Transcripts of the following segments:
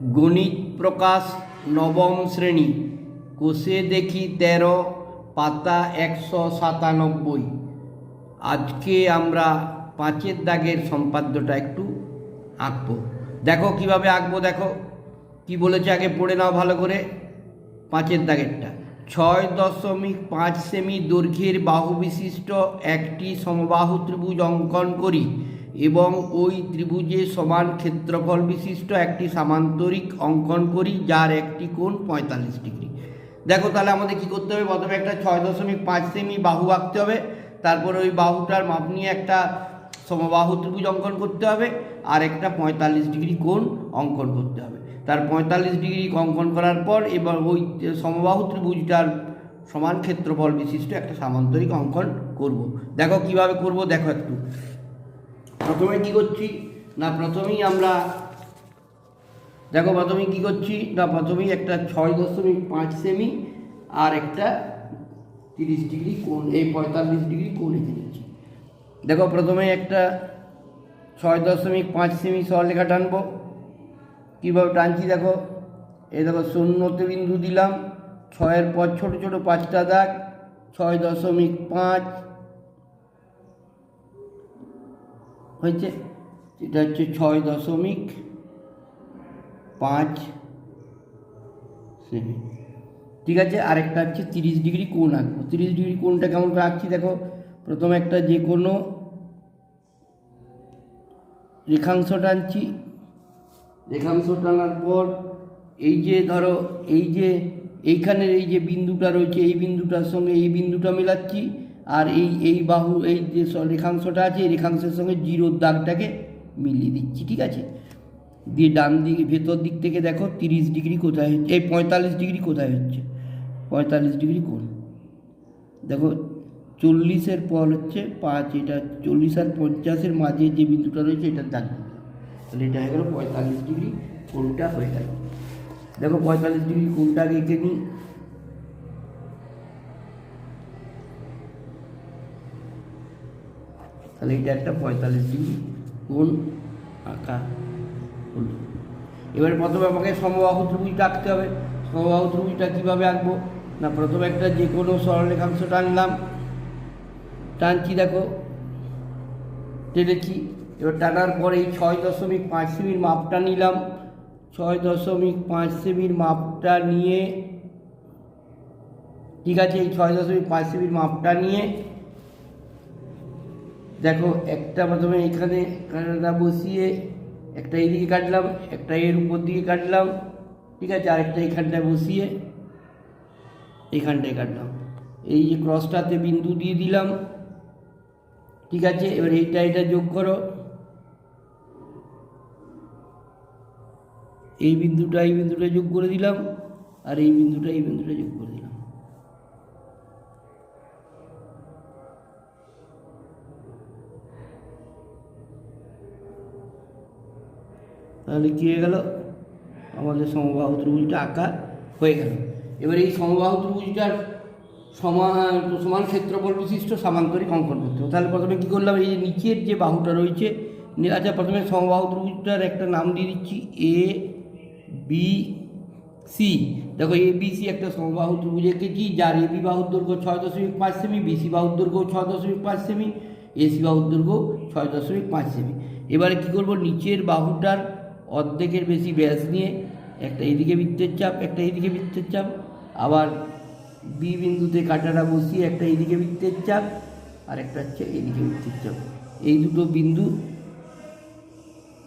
গণিত প্রকাশ নবম শ্রেণি, কোষে দেখি তেরো, পাতা একশো সাতানব্বই। আজকে আমরা পাঁচের দাগের সম্পাদ্যটা একটু আঁকবো। দেখো কীভাবে আঁকবো দেখো। কি বলেছে আগে পড়ে নাও ভালো করে। পাঁচের দাগেরটা। ছয় দশমিক পাঁচ সেমি দৈর্ঘ্যের বাহু বিশিষ্ট একটি সমবাহু ত্রিভুজ অঙ্কন করি। এবং ওই ত্রিভুজে সমান ক্ষেত্রফল বিশিষ্ট একটি সামান্তরিক অঙ্কন করি, যার একটি কোণ পঁয়তাল্লিশ ডিগ্রি। দেখো তাহলে আমাদের কি করতে হবে? প্রথমে একটা ছয় দশমিক পাঁচ সেমি বাহু আঁকতে হবে। তারপরে ওই বাহুটার মাপ নিয়ে একটা সমবাহু ত্রিভুজ অঙ্কন করতে হবে। আর একটা পঁয়তাল্লিশ ডিগ্রি কোণ অঙ্কন করতে হবে। তার পঁয়তাল্লিশ ডিগ্রি অঙ্কন করার পর এবার ওই সমবাহু ত্রিভুজটার সমান ক্ষেত্রফল বিশিষ্ট একটা সামান্তরিক অঙ্কন করব। দেখো কীভাবে করব? দেখো একটু। প্রথমে কি করছি? না, প্রথমেই আমরা, দেখো প্রথমে কি করছি? না, প্রথমেই একটা ছয় দশমিক পাঁচ সেমি আর একটা তিরিশ ডিগ্রি কোণ, এই পঁয়তাল্লিশ ডিগ্রি কোণ এঁকে নিচ্ছি দেখো প্রথমে একটা ছয় দশমিক পাঁচ সেমি সরলেখা টানবো। কীভাবে টানছি দেখো? এই দেখো শূন্যতে বিন্দু দিলাম, ছয়ের পর ছোটো ছোটো পাঁচটা দাগ, ছয় দশমিক পাঁচ হয়েছে। এটা হচ্ছে ছয় দশমিক পাঁচ সেমি। ঠিক আছে, আরেকটা হচ্ছে তিরিশ ডিগ্রি কোণ আঁকবো। তিরিশ ডিগ্রি কোণটা কেমন আঁকছি দেখো, প্রথমে একটা যে কোনো রেখাংশ টানছি রেখাংশ টানার পর এই যে ধরো, এই যে এইখানের এই যে বিন্দুটা রয়েছে, এই বিন্দুটার সঙ্গে এই বিন্দুটা মেলাচ্ছি। আর এই এই বাহু, এই যে রেখাংশটা আছে, এই রেখাংশের সঙ্গে জিরোর দাগটাকে মিলিয়ে দিচ্ছি, ঠিক আছে? দিয়ে ডান দিকে, ভেতর দিক থেকে দেখো তিরিশ ডিগ্রি কোথায় হচ্ছে, এই পঁয়তাল্লিশ ডিগ্রি কোথায় হচ্ছে? পঁয়তাল্লিশ ডিগ্রি কোন দেখো চল্লিশের পর হচ্ছে পাঁচ, এটা চল্লিশ আর পঞ্চাশের মাঝে যে বিন্দুটা রয়েছে, এটার দাগ তাহলে এটা হয়ে গেল পঁয়তাল্লিশ ডিগ্রি কোনটা হয়ে গেল। দেখো পঁয়তাল্লিশ ডিগ্রি কোনটা আগে এঁকে নিই। তাহলে এটা একটা পঁয়তাল্লিশ ডিগ্রি কোণ আঁকা হলো। এবারে প্রথমে আমাকে সমবাহু ত্রিভুজটা আঁকতে হবে। সমবাহু ত্রিভুজটা কীভাবে আঁকবো? না, প্রথমে একটা যে কোনো সরলরেখাংশ টানলাম। টানছি দেখো। টেনেছি এবার টানার পরে এই ছয় দশমিক পাঁচ সেমির মাপটা নিলাম। ছয় দশমিক পাঁচ সেমির মাপটা নিয়ে, ঠিক আছে, এই ছয় দশমিক পাঁচ সেমির মাপটা নিয়ে দেখো, একটা প্রথমে এখানে কাটাটা বসিয়ে, একটা এইদিকে কাটলাম, একটা এর উপর দিকে কাটলাম, ঠিক আছে? আরেকটা এইখানটায় বসিয়ে এইখানটায় কাটলাম। এই যে ক্রসটাতে বিন্দু দিয়ে দিলাম, ঠিক আছে? এবার এইটা এটা যোগ করো। এই বিন্দুটা এই বিন্দুটা যোগ করে দিলাম, আর এই বিন্দুটা এই বিন্দুটা যোগ করে তাহলে কী হয়ে গেল? আমাদের সমবাহু ত্রিভুজটা আঁকা হয়ে গেল। এবার এই সমবাহু ত্রিভুজটার সমান সমান ক্ষেত্রফল বিশিষ্ট সামান্তরিক অঙ্কন করতে তাহলে প্রথমে কী করলাম? এই যে নিচের যে বাহুটা রয়েছে আচ্ছা প্রথমে সমবাহু ত্রিভুজটার একটা নাম দিয়ে দিচ্ছি এ বি সি দেখো এ বি সি একটা সমবাহু ত্রিভুজ এঁকেছি, যার এ বি বাহুর দৈর্ঘ্য ছয় দশমিক পাঁচ সেমি বিসি বাহুর দৈর্ঘ্য ছয় দশমিক পাঁচ সেমি এসি বাহুর দৈর্ঘ্য ছয় দশমিক পাঁচ সেমি। এবারে কী করব? নিচের বাহুটার অর্ধেকের বেশি ব্যাস নিয়ে একটা এইদিকে বৃত্তের চাপ, একটা এইদিকে বৃত্তের চাপ, আবার বি বিন্দুতে কাটাটা বসিয়ে একটা এইদিকে বৃত্তের চাপ আর একটা হচ্ছে এইদিকে বৃত্তের চাপ। এই দুটো বিন্দু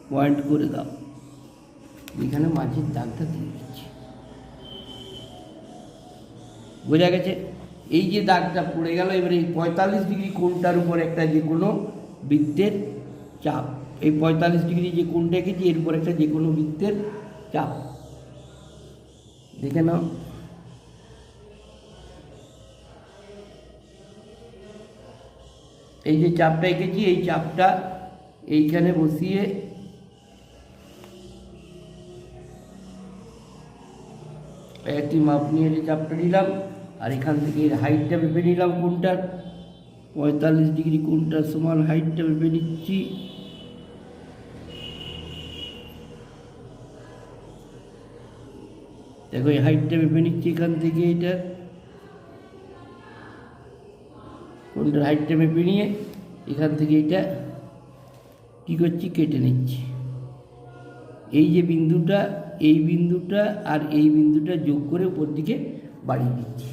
পয়েন্ট করে দাও। এখানে মাঝের দাগটা দিয়ে দিচ্ছি। বোঝা গেছে? এই যে দাগটা পড়ে গেল, এবারে এই পঁয়তাল্লিশ ডিগ্রি কোণটার উপর একটা যে কোনো বৃত্তের চাপ। এই পঁয়তাল্লিশ ডিগ্রি যে কোণটা এঁকেছি এর উপর একটা যে কোনো বৃত্তের চাপ। দেখে নাও। এই যে চাপটা এঁকেছি, এই চাপটা এইখানে বসিয়ে একটি মাপ নিয়ে যে চাপটা নিলাম, আর এখান থেকে এর হাইটটা ভেবে নিলাম কোনটার পঁয়তাল্লিশ ডিগ্রি কোনটার সমান হাইটটা ভেবে নিচ্ছি। দেখো, এই হাইটটা মেপে নিচ্ছি এখান থেকে এটা কোনটার হাইটটা মেপে নিয়ে এখান থেকে এটা কী করছি, কেটে নিচ্ছি। এই যে বিন্দুটা, এই বিন্দুটা আর এই বিন্দুটা যোগ করে উপর দিকে বাড়িয়ে দিচ্ছি।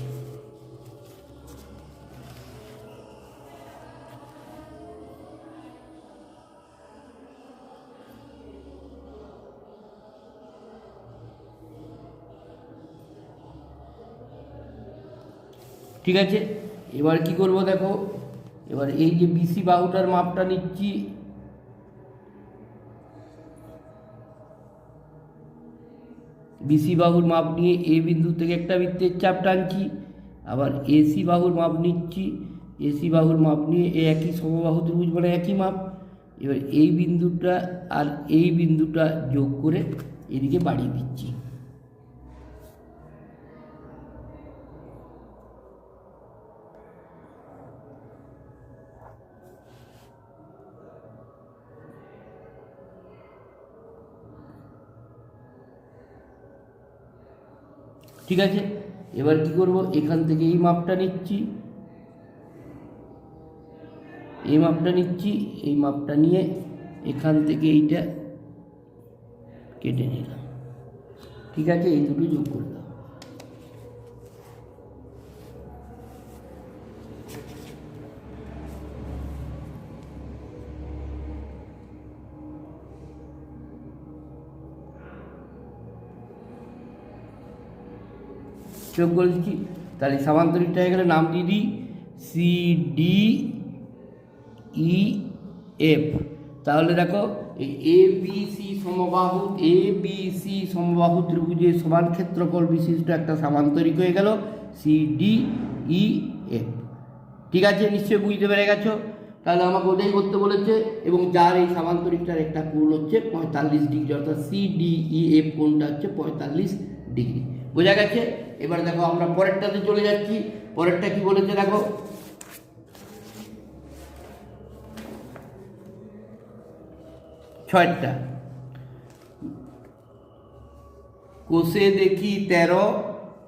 ঠিক আছে? এবার কি করব দেখো? এবার এই যে বিসি বাহুটার মাপটা নিচ্ছি। বিসি বাহুর মাপ নিয়ে এ বিন্দু থেকে একটা বৃত্তের চাপ টানছি। আবার এসি বাহুর মাপ নিচ্ছি। এসি বাহুর মাপ নিয়ে এ একই সমবাহু ত্রিভুজ মানে একই মাপ। এবার এই বিন্দুটা আর এই বিন্দুটা যোগ করে এদিকে বাড়িয়ে দিচ্ছি। ঠিক আছে? এবার কি করব? এখান থেকে এই মাপটা নিচ্ছি। এই মাপটা নিচ্ছি, এই মাপটা নিয়ে এখান থেকে এইটা কেটে নিলাম। ঠিক আছে? এই দুটো যোগ করলাম। যোগ করে দিচ্ছি তাহলে সামান্তরিকটা হয়ে গেলে নাম দিয়ে দিই সি ডি ই এফ তাহলে দেখো এ বি সি সমবাহু এ বি সি সমবাহু ত্রিভুজের সমান ক্ষেত্রফল বিশিষ্ট একটা সামান্তরিক হয়ে গেল সি ডি ই এফ ঠিক আছে? নিশ্চয়ই বুঝতে পেরে গেছো? তাহলে আমাকে ওটাই করতে বলেছে এবং যার এই সামান্তরিকটার একটা কোণ হচ্ছে পঁয়তাল্লিশ ডিগ্রি, অর্থাৎ সি ডি ই এফ কোণটা হচ্ছে পঁয়তাল্লিশ ডিগ্রি। বোঝা গেছে? এবার দেখো আমরা পরেরটাতে চলে যাচ্ছি। পরেরটা কি বলেছে দেখো? ছয়টা। কোষে দেখি তেরো,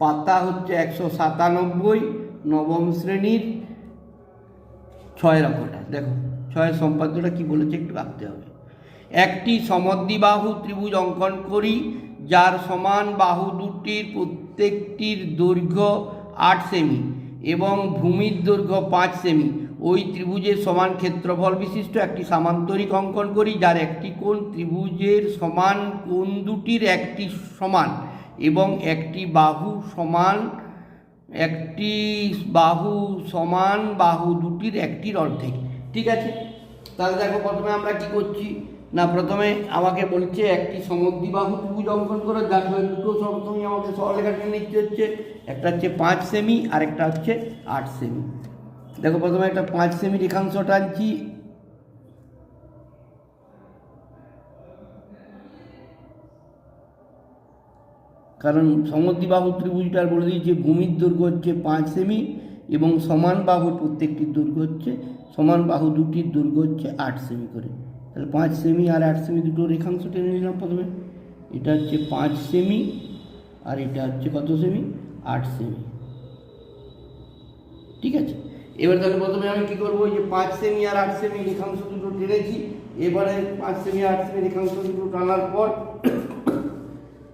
পাতা হচ্ছে একশো সাতানব্বই, নবম শ্রেণির ছয়ের অঙ্কটা দেখো ছয়ের সম্পাদ্যটা কি বলেছে একটু আঁকতে হবে। একটি সমদ্বিবাহু ত্রিভুজ অঙ্কন করি, যার সমান বাহু দুটির প্রত্যেকটির দৈর্ঘ্য আট সেমি এবং ভূমির দৈর্ঘ্য পাঁচ সেমি। ওই ত্রিভুজের সমান ক্ষেত্রফল বিশিষ্ট একটি সামান্তরিক অঙ্কন করি, যার একটি কোণ ত্রিভুজের সমান, কোণ দুটির একটি সমান এবং একটি বাহু সমান, একটি বাহু সমান, বাহু দুটির একটির অর্ধেক। ঠিক আছে? তাহলে দেখো প্রথমে আমরা কি করছি? না, প্রথমে আমাকে বলছে, একটি সমদ্বিবাহু ত্রিভুজ অঙ্কন করো, যার সঙ্গে দুটো প্রথমেই আমাকে সরলরেখাটা নিচ্ছে হচ্ছে। একটা হচ্ছে পাঁচ সেমি আর একটা হচ্ছে আট সেমি। দেখো, প্রথমে একটা পাঁচ সেমি রেখাংশ টানছি কারণ সমদ্বিবাহু ত্রিভুজটার বলে দিয়েছে, ভূমির দৈর্ঘ্য হচ্ছে পাঁচ সেমি এবং সমান বাহুর প্রত্যেকটির দৈর্ঘ্য হচ্ছে, সমান বাহু দুটির দৈর্ঘ্য হচ্ছে আট সেমি করে। তাহলে পাঁচ সেমি আর আট সেমি দুটো রেখাংশ টেনে নিলাম প্রথমে। এটা হচ্ছে পাঁচ সেমি আর এটা হচ্ছে কত সেমি আট সেমি ঠিক আছে? এবার তাহলে প্রথমে আমি কী করব? যে পাঁচ সেমি আর আট সেমি রেখাংশ দুটো টেনেছি। এবারে পাঁচ সেমি আট সেমি রেখাংশ দুটো টানার পর,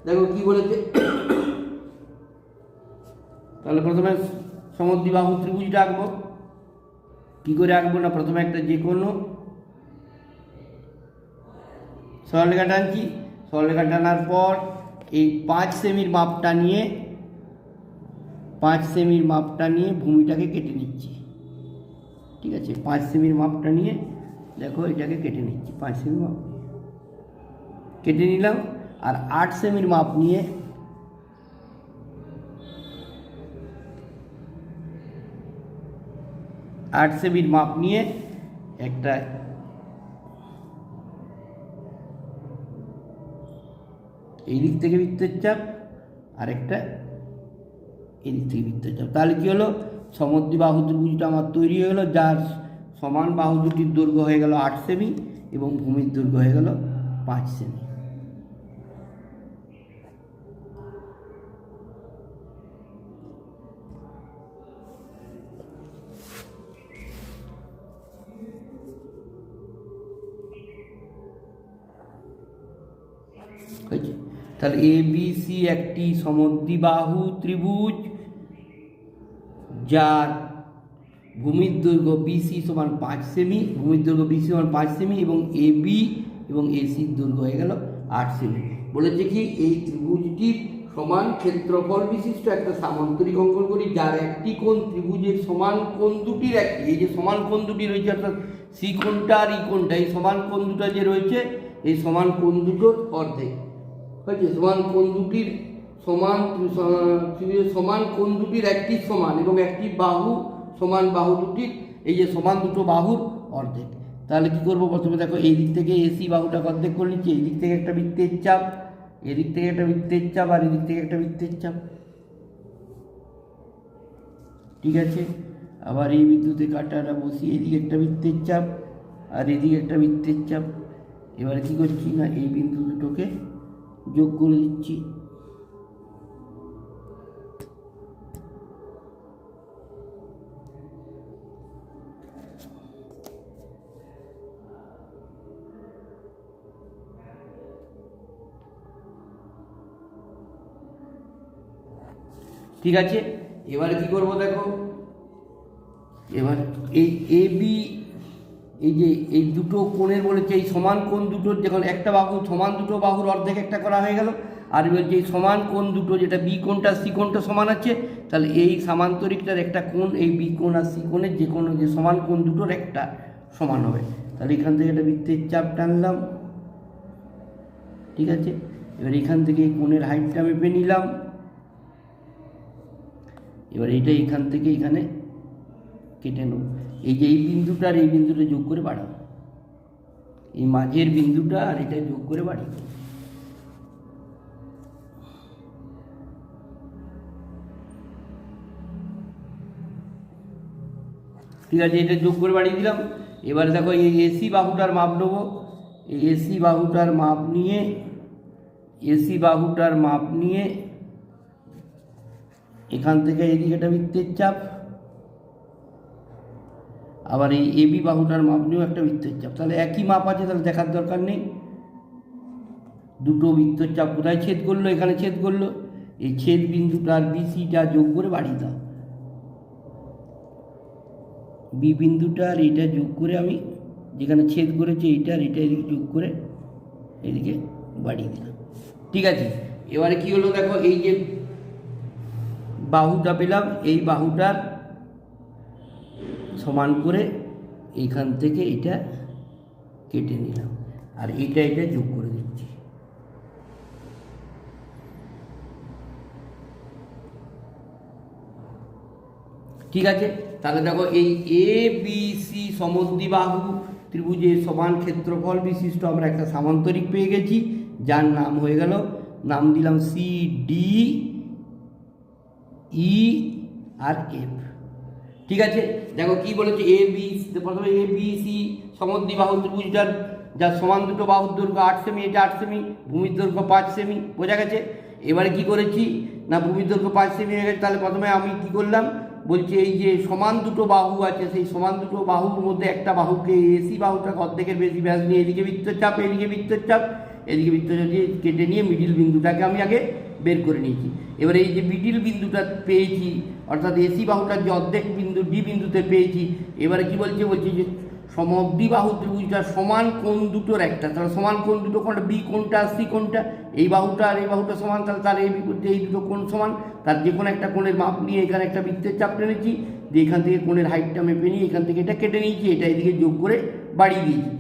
দেখো কি বলেছে? তাহলে প্রথমে সমদ্বিবাহু ত্রিভুজটা আঁকবো। কী করে আঁকবো না? প্রথমে একটা যে কোনো সরলরেখা টানছি সরলরেখা টানার পর এই পাঁচ সেমির মাপটা নিয়ে, পাঁচ সেমির মাপটা নিয়ে ভূমিটাকে কেটে নিচ্ছি ঠিক আছে, পাঁচ সেমির মাপটা নিয়ে দেখো এটাকে কেটে নিচ্ছি, পাঁচ সেমির মাপ নিয়ে। কেটে নিলাম, আর আট সেমির মাপ নিয়ে আট সেমির মাপ নিয়ে একটা এই দিক থেকে বৃত্তের চাপ, আরেকটা এই দিক থেকে বৃত্তের চাপ। তাহলে কী হলো? সমদ্বি বাহু ত্রিভুজটা আমার তৈরি হয়ে গেলো, যার সমান বাহু দুটির দৈর্ঘ্য হয়ে গেল আট সেমি এবং ভূমির দৈর্ঘ্য হয়ে গেল পাঁচ সেমি। তাহলে এ সি একটি সমদ্বিবাহু ত্রিভুজ, যার ভূমির দৈর্ঘ্য বিসি সমান পাঁচ সেমি, ভূমির দৈর্ঘ্য বিসি সমান পাঁচ সেমি এবং এ বি এবং এসির দৈর্ঘ্য হয়ে গেল আট সেমি। বলেছে কি এই ত্রিভুজটির সমান ক্ষেত্রফল বিশিষ্ট একটা সামান্তরিক অঙ্কন করি, যার একটি কোণ ত্রিভুজের সমান কোণ দুটির একটি, এই যে সমান কোণ দুটি রয়েছে, অর্থাৎ সি কোণটা আর ই কোণটা, এই সমান কোণ দুটা যে রয়েছে, এই সমান কোণ দুটোর অর্ধেক। হয়েছে? সমান কোন দুটির সমান সমান কোন দুটির একটি সমান এবং একটি বাহু, সমান বাহু দুটির, এই যে সমান দুটো বাহুর অর্ধেক। তাহলে কি করব? প্রথমে দেখো, এই দিক থেকে এসি বাহুটা অর্ধেক করে নিচ্ছি। এই দিক থেকে একটা বৃত্তের চাপ এদিক থেকে একটা বৃত্তের চাপ আর এদিক থেকে একটা বৃত্তের চাপ। ঠিক আছে? আবার এই বিদ্যুতে কাটাটা বসিয়ে এদিকে একটা বৃত্তের চাপ আর এদিকে একটা বৃত্তের চাপ। এবারে কি করছি না? এই বিন্দু দুটোকে যোগ করে দিচ্ছি। ঠিক আছে? এবারে কি করব দেখো? এবার এই এ বি এই যে এই দুটো কোণের বলেছে এই সমান কোণ দুটোর যখন একটা বাহু সমান দুটো বাহুর অর্ধেক একটা করা হয়ে গেল, আর এবার যে সমান কোণ দুটো, যেটা বি কোণটা সি কোণটা সমান আছে, তাহলে এই সামান্তরিকটার একটা কোণ, এই বি কোণ আর সি কোণের যে কোনো যে সমান কোণ দুটোর একটা সমান হবে। তাহলে এখান থেকে একটা বৃত্তের চাপ টানলাম, ঠিক আছে? এবার এখান থেকে এই কোণের হাইটটা মেপে নিলাম। এবার এইটা এখান থেকে এখানে কেটে নেব। এই যে এই বিন্দুটা আর এই বিন্দুটা যোগ করে বাড়াবো এই মাঝের বিন্দুটা আর এটা যোগ করে বাড়িয়ে ঠিক আছে, এটা যোগ করে বাড়িয়ে দিলাম। এবারে দেখো এই এসি বাহুটার মাপ নেব। এই এসি বাহুটার মাপ নিয়ে এসি বাহুটার মাপ নিয়ে, এখান থেকে এদিকে একটা বৃত্তের চাপ। আবার এই এবি বাহুটার মাপ নিয়েও একটা বৃত্তের চাপ। তাহলে একই মাপ আছে, তাহলে দেখার দরকার নেই। দুটো বৃত্তের চাপ কোথায় ছেদ করল? এখানে ছেদ করল। এই ছেদ বিন্দুটার বিসিটা যোগ করে বাড়িয়ে দাও। বি বিন্দুটা আর এইটা যোগ করে আমি যেখানে ছেদ করেছে এইটা আর এটা এদিকে যোগ করে এদিকে বাড়িয়ে দিলাম। ঠিক আছে? এবারে কি হলো দেখো, এই যে বাহুটা পেলাম, এই বাহুটার সমান করে এইখান থেকে এটা কেটে নিলাম। আর এটা এটা যোগ করে দিচ্ছি। ঠিক আছে? তাহলে দেখো এই এ বি সি সমদ্বিবাহু ত্রিভুজের সমান ক্ষেত্রফল বিশিষ্ট আমরা একটা সামান্তরিক পেয়ে গেছি, যার নাম হয়ে গেল, নাম দিলাম C D E R F ঠিক আছে? দেখো কি বলেছে? এ বি প্রথমে এ বি সি সমদ্বিবাহু ত্রিভুজটার যার সমান দুটো বাহুর দৈর্ঘ্য আট সেমি এটা আট সেমি ভূমির দৈর্ঘ্য পাঁচ সেমি বোঝা গেছে? এবারে কি করেছি? না, ভূমির দৈর্ঘ্য পাঁচ সেমি হয়ে গেছে, তাহলে প্রথমে আমি কি করলাম? বলছি এই যে সমান দুটো বাহু আছে, সেই সমান দুটো বাহুর মধ্যে একটা বাহুকে এসি বাহুটাকে অর্ধেকের বেশি ব্যাস নিয়ে, এদিকে বৃত্তের চাপ এদিকে বৃত্তের চাপ এদিকে বৃত্তচাপ কেটে নিয়ে মিডিল বিন্দুটাকে আমি আগে বের করে নিয়েছি। এবারে এই যে মিডিল বিন্দুটা পেয়েছি, অর্থাৎ এসি বাহুটার যে অর্ধেক বিন্দু, ডি বিন্দুতে পেয়েছি, এবারে কি বলছে? বলছি যে সমদ্বিবাহু ত্রিভুজটা সমান কোণ দুটোর একটা। তাহলে সমান কোণ দুটো কোনটা বি কোনটা সি কোনটা এই বাহুটা আর এই বাহুটা সমান, তাহলে তার এই বিপরীতে এই দুটো কোণ সমান। তার যে কোনো একটা কোণের মাপ নিয়ে এখানে একটা বৃত্তের চাপ টেনেছি, দিয়ে এখান থেকে কোণের হাইটটা মেপে নিয়ে এখান থেকে এটা কেটে নিয়েছি, এটা এদিকে যোগ করে বাড়িয়ে দিয়েছি।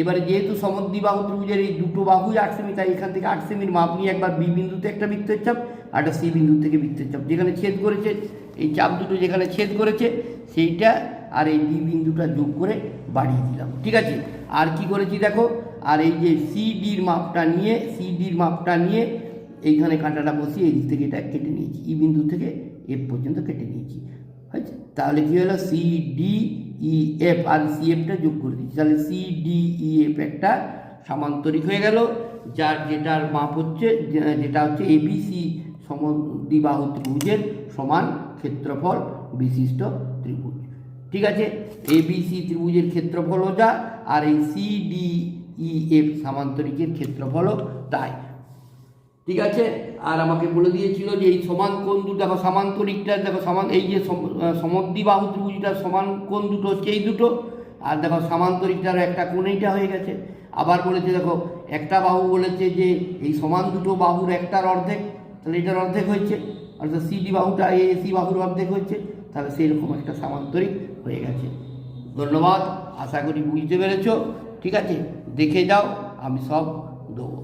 এবারে যেহেতু সমদ্বিবাহু ত্রিভুজের এই দুটো বাহুই আট সেমি, তাই এখান থেকে আট সেমির মাপ নিয়ে একবার বি বিন্দুতে একটা বৃত্তের চাপ আর একটা সি বিন্দু থেকে বৃত্তের চাপ। যেখানে ছেদ করেছে, এই চাপ দুটো যেখানে ছেদ করেছে, সেইটা আর এই বি বিন্দুটা যোগ করে বাড়িয়ে দিলাম। ঠিক আছে? আর কি করেছি দেখো? আর এই যে সি ডির মাপটা নিয়ে, সি ডির মাপটা নিয়ে এইখানে কাঁটাটা বসিয়ে এই দিক থেকে এটা কেটে নিয়েছি। ই বিন্দু থেকে এফ পর্যন্ত কেটে নিয়েছি। তাহলে কি হলো? C D E F R C এফটা যোগ করে দিচ্ছি। তাহলে সি ডি ই এফ একটা সামান্তরিক হয়ে গেল, যার যেটার মাপ হচ্ছে, যেটা হচ্ছে এবিসি সমদ্বিবাহু ত্রিভুজের সমান ক্ষেত্রফল বিশিষ্ট ত্রিভুজ। ঠিক আছে? এবিসি ত্রিভুজের ক্ষেত্রফলও যা, আর এই সি ডি ই এফ সামান্তরিকের ক্ষেত্রফলও তাই। ঠিক আছে? আর আমাকে বলে দিয়েছিল যে এই সমান কোণ দুটো, দেখো সামান্তরিকটা দেখো সমান, এই যে সমদ্বিবাহু ত্রিভুজটার সমান কোণ দুটো হচ্ছে এই দুটো, আর দেখো সামান্তরিকটার একটা কোণ এইটা হয়ে গেছে। আবার বলেছে, দেখো, একটা বাহু বলেছে যে এই সমান দুটো বাহুর একটার অর্ধেক, তাহলে এটার অর্ধেক হয়েছে। অর্থাৎ সিডি বাহুটা, এ সি বাহুর অর্ধেক হয়েছে, তাহলে সেইরকম একটা সামান্তরিক হয়ে গেছে। ধন্যবাদ, আশা করি বুঝতে পেরেছ। ঠিক আছে, দেখে যাও, আমি সব দেবো।